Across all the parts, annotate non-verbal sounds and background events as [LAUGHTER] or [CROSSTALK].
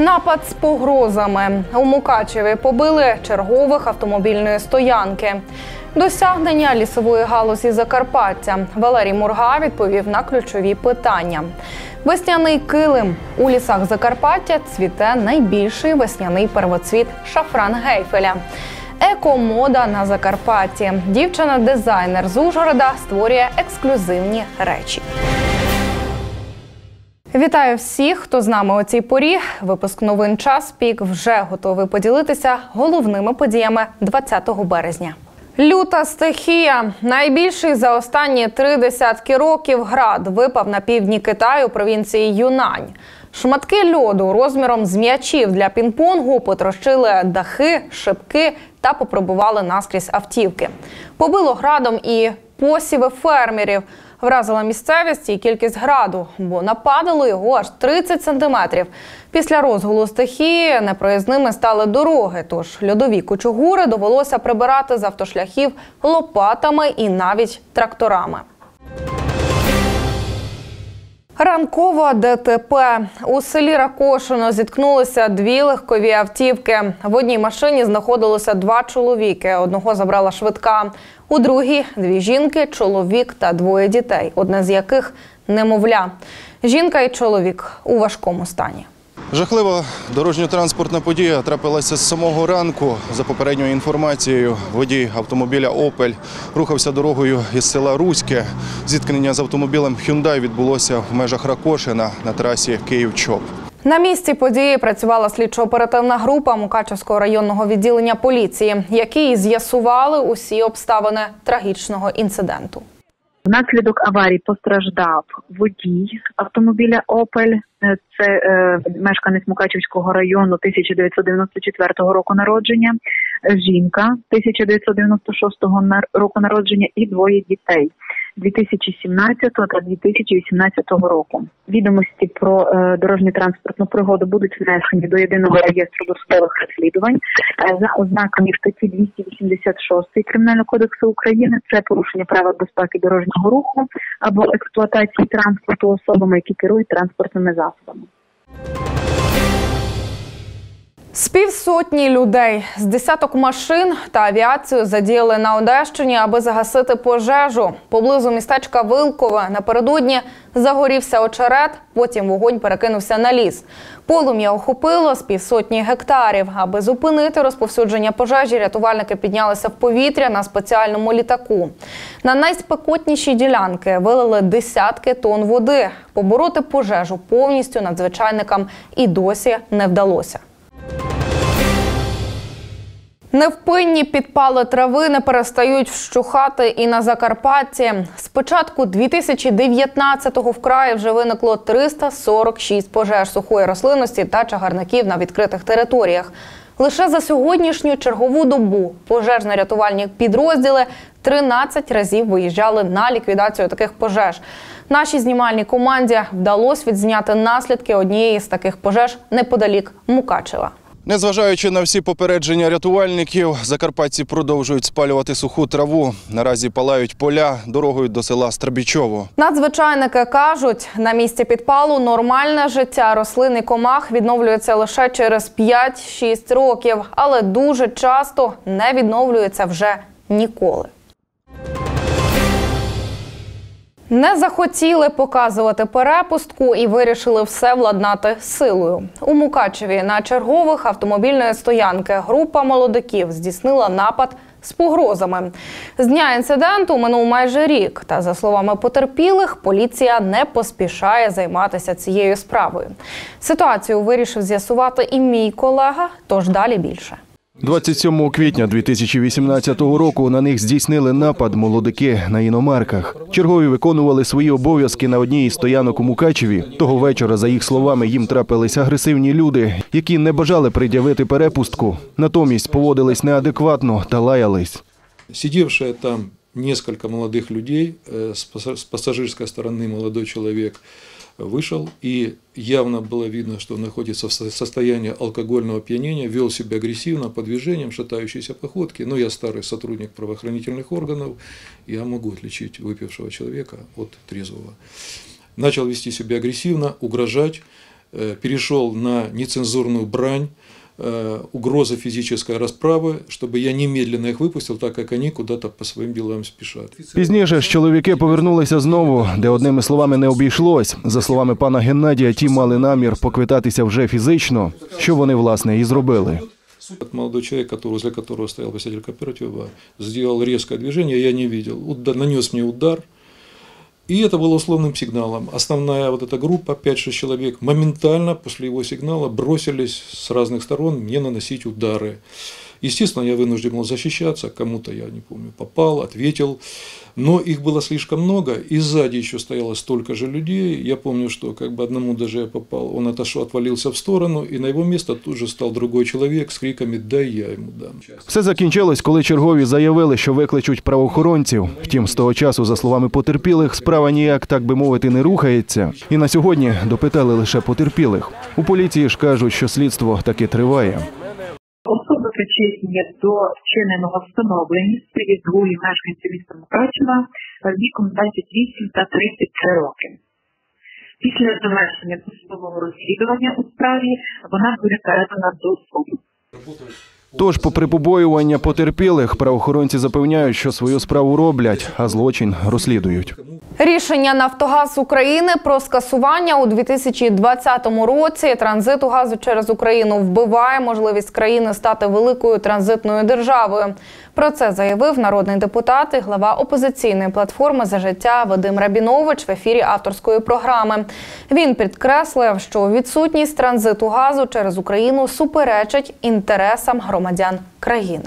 Напад з погрозами у Мукачеві побили чергових автомобільної стоянки. Досягнення лісової галузі Закарпаття Валерій Мурга відповів на ключові питання. Весняний килим у лісах Закарпаття цвіте найбільший весняний первоцвіт шафран Гейфеля. Екомода на Закарпатті. Дівчина-дизайнер з Ужгорода створює ексклюзивні речі. Вітаю всіх, хто з нами у цій порі. Випуск новин час пік вже готовий поділитися головними подіями 20 березня. Люта стихія. Найбільший за останні три десятки років град випав на півдні Китаю провінції Юнань. Шматки льоду розміром з м'ячів для пінг-понгу потрощили дахи, шибки та попробували наскрізь автівки. Побило градом і посіви фермерів. Вразила місцевість і кількість граду, бо нападало його аж 30 сантиметрів. Після розгулу стихії непроїзними стали дороги. Тож льодові кучугури довелося прибирати з автошляхів лопатами і навіть тракторами. Ранкова ДТП у селі Ракошино зіткнулися дві легкові автівки. В одній машині знаходилося два чоловіки. Одного забрала швидка. У другій дві жінки, чоловік та двоє дітей, одне з яких немовля. Жінка і чоловік у важкому стані. Жахлива дорожньо-транспортна подія трапилася з самого ранку. За попередньою інформацією, водій автомобіля Опель рухався дорогою із села Руське. Зіткнення з автомобілем Hyundai відбулося в межах Ракошина на трасі Київ-Чоп. На місці події працювала слідчо-оперативна група Мукачевського районного відділення поліції, які з'ясували усі обставини трагічного інциденту. Внаслідок аварії постраждав водій автомобіля Опель. Це е, мешканець Мукачівського району 1994 року народження, жінка 1996 нар- року народження і двоє дітей 2017 та 2018 року. Відомості про е, дорожню транспортну пригоду будуть внесені до єдиного реєстру досудових розслідувань е, за ознаками статті 286 Кримінального кодексу України. Це порушення правил безпеки дорожнього руху або експлуатації транспорту особами, які керують транспортними засобами. З півсотні людей з десяток машин та авіацію задіяли на Одещині, аби загасити пожежу. Поблизу містечка Вилкове напередодні загорівся очерет, потім вогонь перекинувся на ліс. Полум'я охопило з півсотні гектарів. Аби зупинити розповсюдження пожежі, рятувальники піднялися в повітря на спеціальному літаку. На найспекотніші ділянки вилили десятки тонн води. Побороти пожежу повністю надзвичайникам і досі не вдалося. Невпинні підпали трави не перестають вщухати і на Закарпатті. З початку 2019-го в краї вже виникло 346 пожеж сухої рослинності та чагарників на відкритих територіях. Лише за сьогоднішню чергову добу пожежно-рятувальні підрозділи 13 разів виїжджали на ліквідацію таких пожеж. Нашій знімальній команді вдалося відзняти наслідки однієї з таких пожеж неподалік Мукачева. Незважаючи на всі попередження рятувальників, закарпатці продовжують спалювати суху траву. Наразі палають поля дорогою до села Страбічово. Надзвичайники кажуть, на місці підпалу нормальне життя рослин і комах відновлюється лише через 5-6 років, але дуже часто не відновлюється вже ніколи. Не захотіли показувати перепустку і вирішили все владнати силою. У Мукачеві на чергових автомобільної стоянки група молодиків здійснила напад з погрозами. З дня інциденту минув майже рік. Та за словами потерпілих, поліція не поспішає займатися цією справою. Ситуацію вирішив з'ясувати і мій колега. Тож далі більше. 27 квітня 2018 року на них здійснили напад молодики на іномарках. Чергові виконували свої обов'язки на одній із стоянок у Мукачеві. Того вечора, за їх словами, їм трапились агресивні люди, які не бажали пред'явити перепустку, натомість поводились неадекватно та лаялись. Сидевшие там несколько молодых людей, э, с пасса- с пассажирской стороны молодой человек Вышел, и явно было видно, что он находится в со- состоянии алкогольного опьянения, вел себя агрессивно, по движениям, шатающейся походки. Но я старый сотрудник правоохранительных органов, я могу отличить выпившего человека от трезвого. Начал вести себя агрессивно, угрожать, э, перешел на нецензурную брань, угроза физической расправы, чтобы я немедленно их выпустил, так как они куда-то по своим делам спешат. Пізніше ж чоловіки повернулися знову, де одними словами не обійшлось. За словами пана Геннадія, ті мали намір поквитатися вже фізично, що вони власне і зробили. Этот молодой человек, который, возле которого стоял посетитель кооператива, сделал резкое движение, я не видел, Уда- нанес мне удар, и это было условным сигналом. Основная вот эта группа, 5-6 человек, моментально после его сигнала бросились с разных сторон мне наносить удары. Естественно, я вынужден был защищаться, кому-то, я не помню, попал, ответил, но их было слишком много, и сзади еще стояло столько же людей. Я помню, что как бы одному даже я попал, он отошел, отвалился в сторону, и на его место тут же стал другой человек с криками «дай я ему дам». Все закінчилось, коли чергові заявили, що викличуть правоохоронців. Втім, з того часу, за словами потерпілих, справа ніяк, так би мовити, не рухається. І на сьогодні допитали лише потерпілих. У поліції ж кажуть, що слідство таки триває. Причетні до вчиненого встановлення серед двоє мешканців міста Мукачева віком 28 та 33 роки. Після завершення досудового розслідування у справі вона буде передана до суду. Тож, попри побоювання потерпілих, правоохоронці запевняють, що свою справу роблять, а злочин розслідують. Рішення Нафтогаз України про скасування у 2020 році транзиту газу через Україну вбиває можливість країни стати великою транзитною державою. Про це заявив народний депутат і глава опозиційної платформи за життя Вадим Рабінович в ефірі авторської програми. Він підкреслив, що відсутність транзиту газу через Україну суперечить інтересам громадян країни.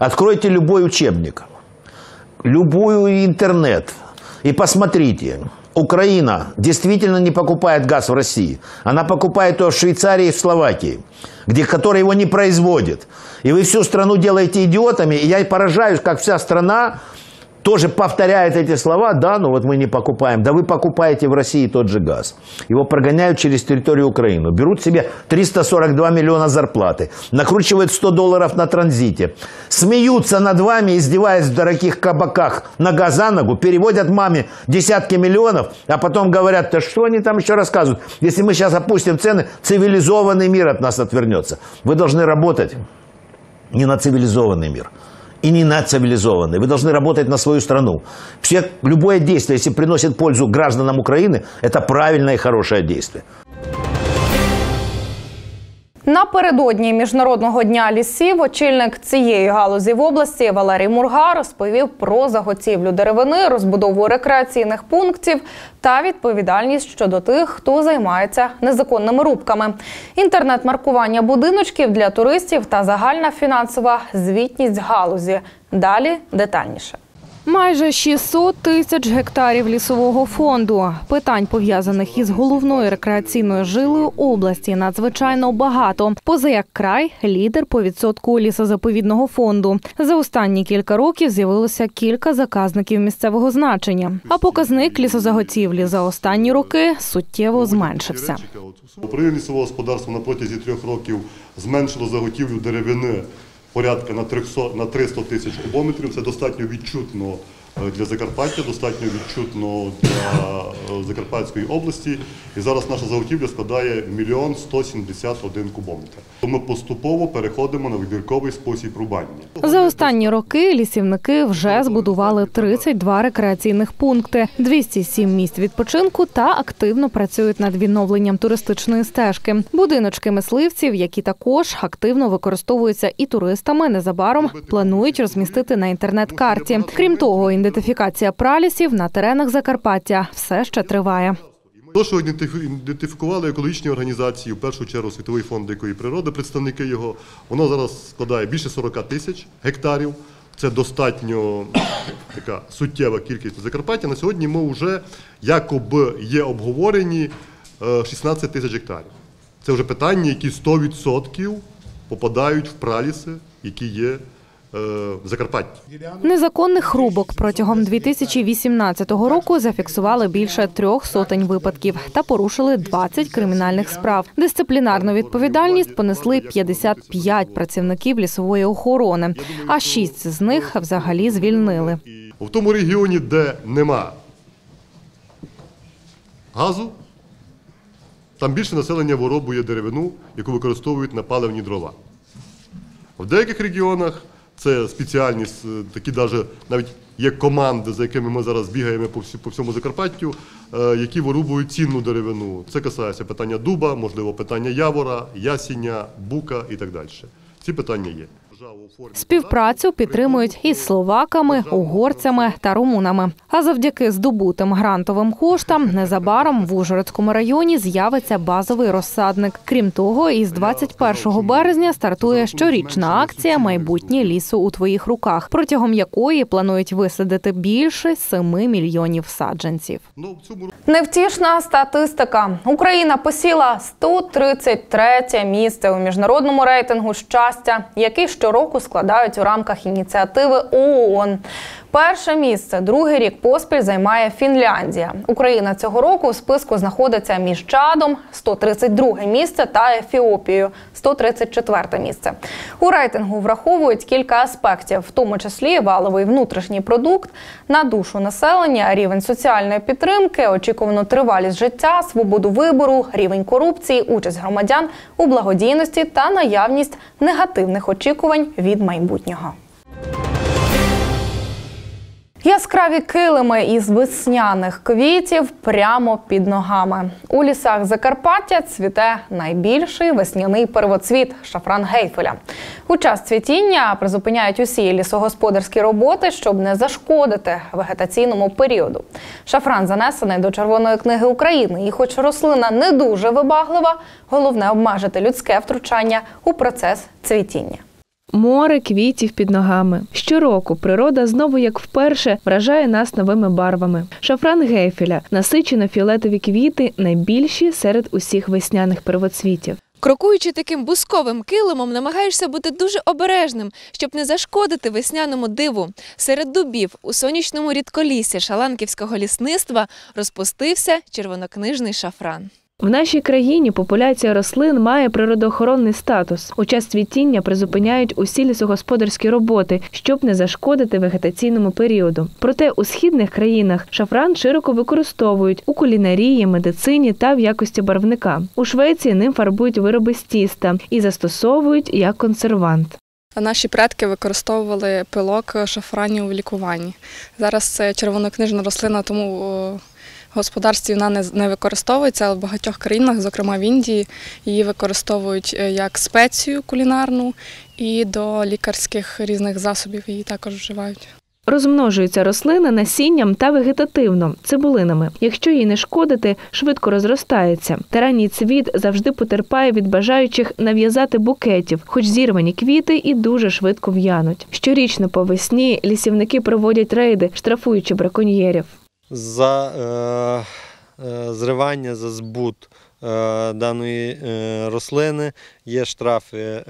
Откройте любой учебник, любую интернет и посмотрите. Украина действительно не покупает газ в России. Она покупает его в Швейцарии и в Словакии, где, которые его не производят. И вы всю страну делаете идиотами. И я поражаюсь, как вся страна тоже повторяет эти слова, да, ну вот мы не покупаем. Да вы покупаете в России тот же газ. Его прогоняют через территорию Украины. Берут себе 342 миллиона зарплаты. Накручивают 100 долларов на транзите. Смеются над вами, издеваясь в дорогих кабаках нога за ногу. Переводят маме десятки миллионов, а потом говорят, да что они там еще рассказывают. Если мы сейчас опустим цены, цивилизованный мир от нас отвернется. Вы должны работать не на цивилизованный мир и не на цивилизованный. Вы должны работать на свою страну. Все, любое действие, если приносит пользу гражданам Украины, это правильное и хорошее действие. Напередодні міжнародного дня лісів очільник цієї галузі в області Валерій Мурга розповів про заготівлю деревини, розбудову рекреаційних пунктів та відповідальність щодо тих, хто займається незаконними рубками, інтернет-маркування будиночків для туристів та загальна фінансова звітність галузі. Далі детальніше. Майже 600 тисяч гектарів лісового фонду. Питань, пов'язаних із головною рекреаційною жилою області, надзвичайно багато. Поза як край лідер по відсотку лісозаповідного фонду. За останні кілька років з'явилося кілька заказників місцевого значення. А показник лісозаготівлі за останні роки суттєво зменшився. Управління лісового господарства на протязі трьох років зменшило заготівлю деревини порядка на 300, на 300 тисяч кубометрів. Це достатньо відчутно для Закарпаття, достатньо відчутно для е, Закарпатської області. І зараз наша заготівля складає 1 мільйон 171 кубометр. Ми поступово переходимо на вибірковий спосіб рубання. За останні роки лісівники вже збудували 32 рекреаційних пункти, 207 місць відпочинку та активно працюють над відновленням туристичної стежки. Будиночки мисливців, які також активно використовуються і туристами, незабаром планують розмістити на інтернет-карті. Крім того, ідентифікація пралісів на теренах Закарпаття все ще триває. То, що ідентифі- ідентифікували екологічні організації, в першу чергу Світовий фонд дикої природи, представники його, воно зараз складає більше 40 тисяч гектарів. Це достатньо [COUGHS] така суттєва кількість Закарпаття. На сьогодні ми вже якоби є обговорені е, 16 тисяч гектарів. Це вже питання, які 100% попадають в праліси, які є е, в Закарпатті. Незаконних рубок протягом 2018 року зафіксували більше трьох сотень випадків та порушили 20 кримінальних справ. Дисциплінарну відповідальність понесли 55 працівників лісової охорони, а шість з них взагалі звільнили. В тому регіоні, де нема газу, там більше населення виробує деревину, яку використовують на паливні дрова. В деяких регіонах це спеціальність, е, такі навіть, навіть є команди, за якими ми зараз бігаємо по, всі- по всьому Закарпаттю, е, які вирубують цінну деревину. Це касається питання дуба, можливо, питання явора, ясіння, бука і так далі. Ці питання є. Співпрацю підтримують із словаками, угорцями та румунами. А завдяки здобутим грантовим коштам незабаром в Ужгородському районі з'явиться базовий розсадник. Крім того, із 21 березня стартує щорічна акція Майбутнє лісу у твоїх руках, протягом якої планують висадити більше 7 мільйонів саджанців. Невтішна статистика. Україна посіла 133 місце у міжнародному рейтингу щастя, який щороку складають у рамках ініціативи ООН. Перше місце другий рік поспіль займає Фінляндія. Україна цього року у списку знаходиться між Чадом 132 місце та Ефіопією 134 місце. У рейтингу враховують кілька аспектів, в тому числі валовий внутрішній продукт, на душу населення, рівень соціальної підтримки, очікувану тривалість життя, свободу вибору, рівень корупції, участь громадян у благодійності та наявність негативних очікувань від майбутнього. Яскраві килими із весняних квітів прямо під ногами. У лісах Закарпаття цвіте найбільший весняний первоцвіт шафран гейфеля. У час цвітіння призупиняють усі лісогосподарські роботи, щоб не зашкодити вегетаційному періоду. Шафран занесений до Червоної книги України, і, хоч рослина не дуже вибаглива, головне обмежити людське втручання у процес цвітіння. Море квітів під ногами. Щороку природа знову, як вперше, вражає нас новими барвами. Шафран гейфеля, насичено фіолетові квіти, найбільші серед усіх весняних первоцвітів. Крокуючи таким бусковим килимом, намагаєшся бути дуже обережним, щоб не зашкодити весняному диву. Серед дубів у сонячному рідколіссі шаланківського лісництва розпустився червонокнижний шафран. В нашій країні популяція рослин має природоохоронний статус. У час цвітіння призупиняють усі лісогосподарські роботи, щоб не зашкодити вегетаційному періоду. Проте у східних країнах шафран широко використовують у кулінарії, медицині та в якості барвника. У Швеції ним фарбують вироби з тіста і застосовують як консервант. Наші предки використовували пилок шафранів у лікуванні. Зараз це червонокнижна рослина, тому господарстві вона не, не використовується, але в багатьох країнах, зокрема в Індії, її використовують е, як спецію кулінарну і до лікарських різних засобів її також вживають. Розмножується рослина насінням та вегетативно цибулинами. Якщо їй не шкодити, швидко розростається. Та ранній цвіт завжди потерпає від бажаючих нав'язати букетів, хоч зірвані квіти і дуже швидко в'януть. Щорічно по весні лісівники проводять рейди, штрафуючи браконьєрів. За е, е, зривання за збут е, даної рослини. Є штрафи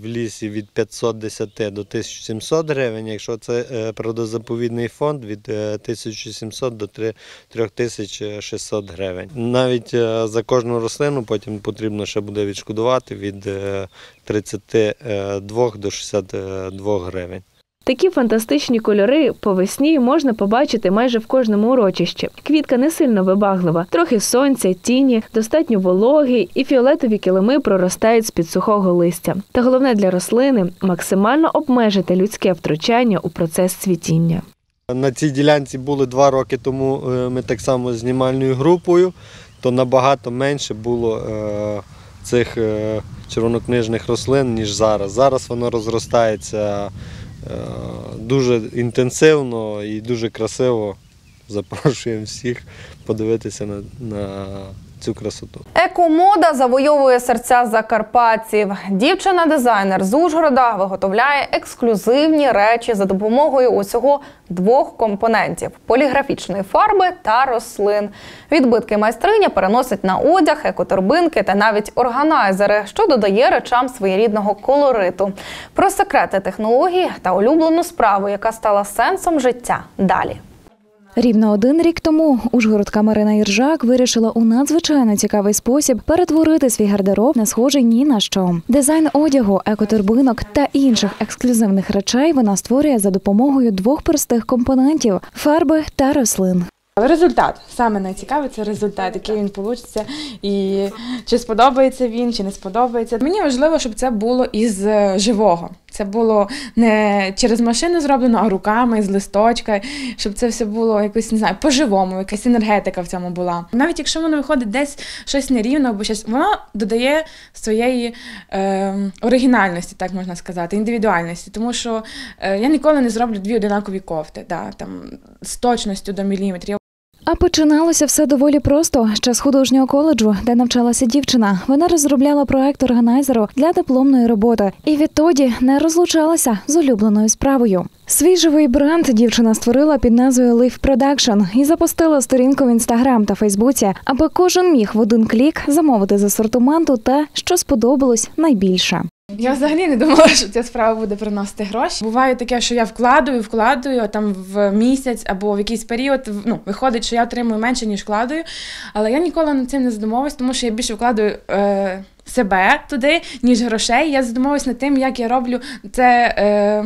в лісі від 510 до 1700 гривень. Якщо це природозаповідний фонд від е, 1700 до 3 3600 гривень. Навіть за кожну рослину потім потрібно ще буде відшкодувати від е, 32 до 62 гривень. Такі фантастичні кольори по весні можна побачити майже в кожному урочищі. Квітка не сильно вибаглива, трохи сонця, тіні, достатньо вологи, і фіолетові килими проростають з під сухого листя. Та головне для рослини максимально обмежити людське втручання у процес цвітіння. На цій ділянці були два роки тому е, ми так само з знімальною групою, то набагато менше було е, цих е, червонокнижних рослин, ніж зараз. Зараз воно розростається дуже інтенсивно і дуже красиво. Запрошуємо всіх подивитися на, на цю красоту. Екомода завойовує серця закарпатців. Дівчина-дизайнер з Ужгорода виготовляє ексклюзивні речі за допомогою усього двох компонентів: поліграфічної фарби та рослин. Відбитки майстриня переносить на одяг, екоторбинки та навіть органайзери, що додає речам своєрідного колориту. Про секрети технології та улюблену справу, яка стала сенсом життя. Далі. Рівно один рік тому Ужгородка Марина Іржак вирішила у надзвичайно цікавий спосіб перетворити свій гардероб на схожий ні на що. Дизайн одягу, екоторбинок та інших ексклюзивних речей вона створює за допомогою двох простих компонентів фарби та рослин. Але результат саме найцікаве це результат, який він получиться, і чи сподобається він, чи не сподобається. Мені важливо, щоб це було із живого. Це було не через машину зроблено, а руками з листочка, щоб це все було якось не знаю, по-живому, якась енергетика в цьому була. Навіть якщо воно виходить десь щось нерівно або щось, воно додає своєї е, оригінальності, так можна сказати, індивідуальності. Тому що е, я ніколи не зроблю дві одинакові кофти, да, там з точністю до міліметрів. А починалося все доволі просто. Ще з художнього коледжу, де навчалася дівчина. Вона розробляла проект органайзеру для дипломної роботи і відтоді не розлучалася з улюбленою справою. Свій живий бренд дівчина створила під назвою Live Production і запустила сторінку в інстаграм та Фейсбуці, аби кожен міг в один клік замовити з асортименту те, що сподобалось найбільше. Я взагалі не думала, що ця справа буде приносити гроші. Буває таке, що я вкладую, вкладую там в місяць або в якийсь період. Ну, виходить, що я отримую менше, ніж вкладую. Але я ніколи над цим не задумовуюсь, тому що я більше вкладую е, себе туди, ніж грошей. Я задумовуюсь над тим, як я роблю це е,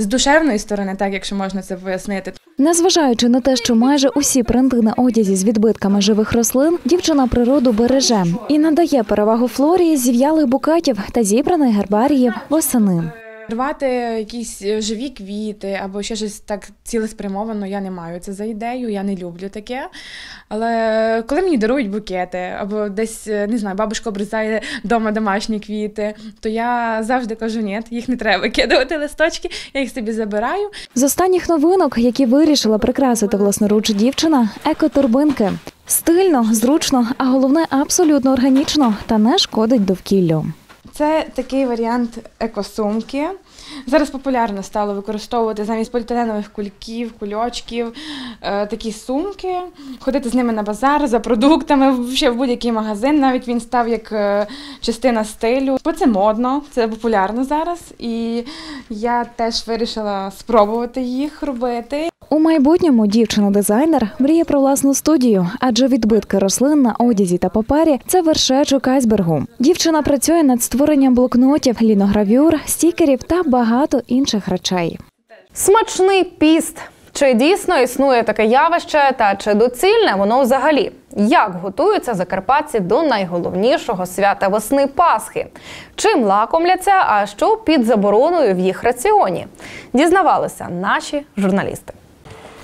з душевної сторони, так якщо можна це пояснити. Незважаючи на те, що майже усі принти на одязі з відбитками живих рослин, дівчина природу береже і надає перевагу флорії зів'ялих букетів та зібраних гербаріїв восени. Рвати якісь е, живі квіти або ще щось так цілеспрямовано, я не маю це за ідею, я не люблю таке. Але коли мені дарують букети, або десь е, не знаю, бабушка обрізає вдома домашні квіти, то я завжди кажу, ні, їх не треба викидувати листочки, я їх собі забираю. З останніх новинок, які вирішила прикрасити власноруч дівчина, екотурбинки. Стильно, зручно, а головне абсолютно органічно та не шкодить довкіллю. Це такий варіант екосумки. Зараз популярно стало використовувати замість поліетиленових кульків, кульочків, е, такі сумки, ходити з ними на базар за продуктами, ще в будь-який магазин. Навіть він став як е, частина стилю. Бо це модно, це популярно зараз. І я теж вирішила спробувати їх робити. У майбутньому дівчина-дизайнер мріє про власну студію, адже відбитки рослин на одязі та папері це вершечок айсбергу. Дівчина працює над створенням блокнотів, ліногравюр, стікерів та багато інших речей. Смачний піст. Чи дійсно існує таке явище, та чи доцільне воно взагалі? Як готуються закарпатці до найголовнішого свята весни Пасхи? Чим лакомляться, а що під забороною в їх раціоні? Дізнавалися наші журналісти.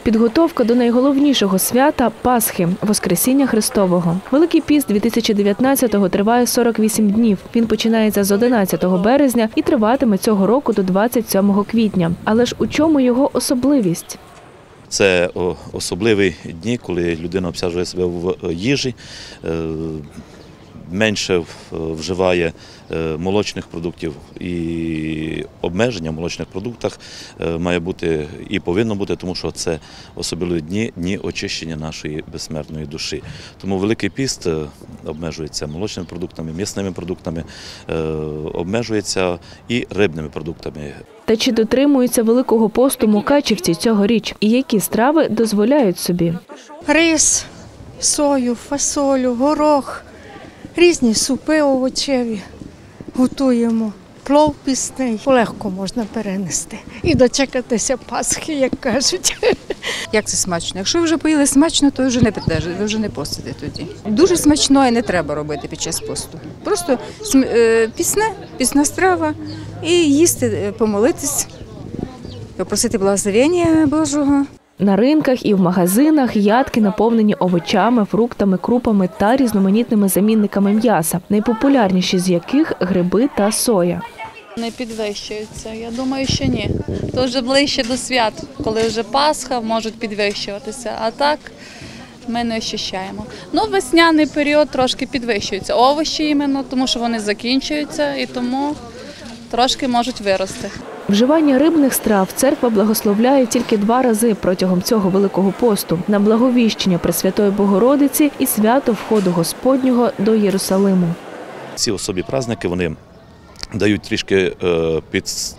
Підготовка до найголовнішого свята Пасхи Воскресіння Христового. Великий піст 2019-го триває 48 днів. Він починається з 11 березня і триватиме цього року до 27 квітня. Але ж у чому його особливість? Це особливі дні, коли людина обсяжує себе в їжі, е, менше вживає е, молочних продуктів і обмеження в молочних продуктах е, має бути і повинно бути, тому що це особливі дні, дні очищення нашої безсмертної душі. Тому Великий піст е, обмежується молочними продуктами, м'ясними продуктами, обмежується і рибними продуктами. Та чи дотримуються великого посту мукачівці цьогоріч? І які страви дозволяють собі? рис, сою, фасолю, горох, різні супи овочеві готуємо. Плов пісний легко можна перенести і дочекатися Пасхи, як кажуть. Як це смачно? Якщо ви вже поїли смачно, то вже не піддержите, ви вже не постите тоді. Дуже смачно і не треба робити під час посту. Просто е, пісне, пісна страва і їсти, е, помолитись, попросити благословення Божого. На ринках і в магазинах ядки наповнені овочами, фруктами, крупами та різноманітними замінниками м'яса, найпопулярніші з яких гриби та соя. Не підвищуються. Я думаю, що ні. То вже ближче до свят, коли вже Пасха, можуть підвищуватися. А так ми не ощущаємо. Ну, весняний період трошки підвищуються. Овочі іменно, тому що вони закінчуються і тому трошки можуть вирости. Вживання рибних страв церква благословляє тільки два рази протягом цього великого посту на благовіщення Пресвятої Богородиці і свято входу Господнього до Єрусалиму. Ці особі праздники вони дають трішки е,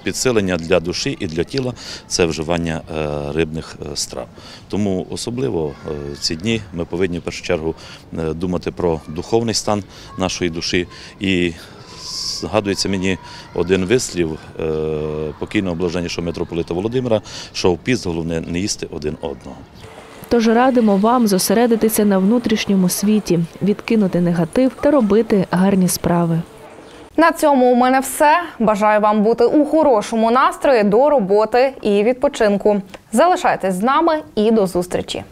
підсилення для душі і для тіла це вживання е, рибних е, страв. Тому особливо ці дні ми повинні в першу чергу думати про духовний стан нашої душі. І згадується мені один вислів е, покійного блаженнішого митрополита Володимира, що в піст головне не їсти один одного. Тож радимо вам зосередитися на внутрішньому світі, відкинути негатив та робити гарні справи. На цьому у мене все. Бажаю вам бути у хорошому настрої до роботи і відпочинку. Залишайтесь з нами і до зустрічі.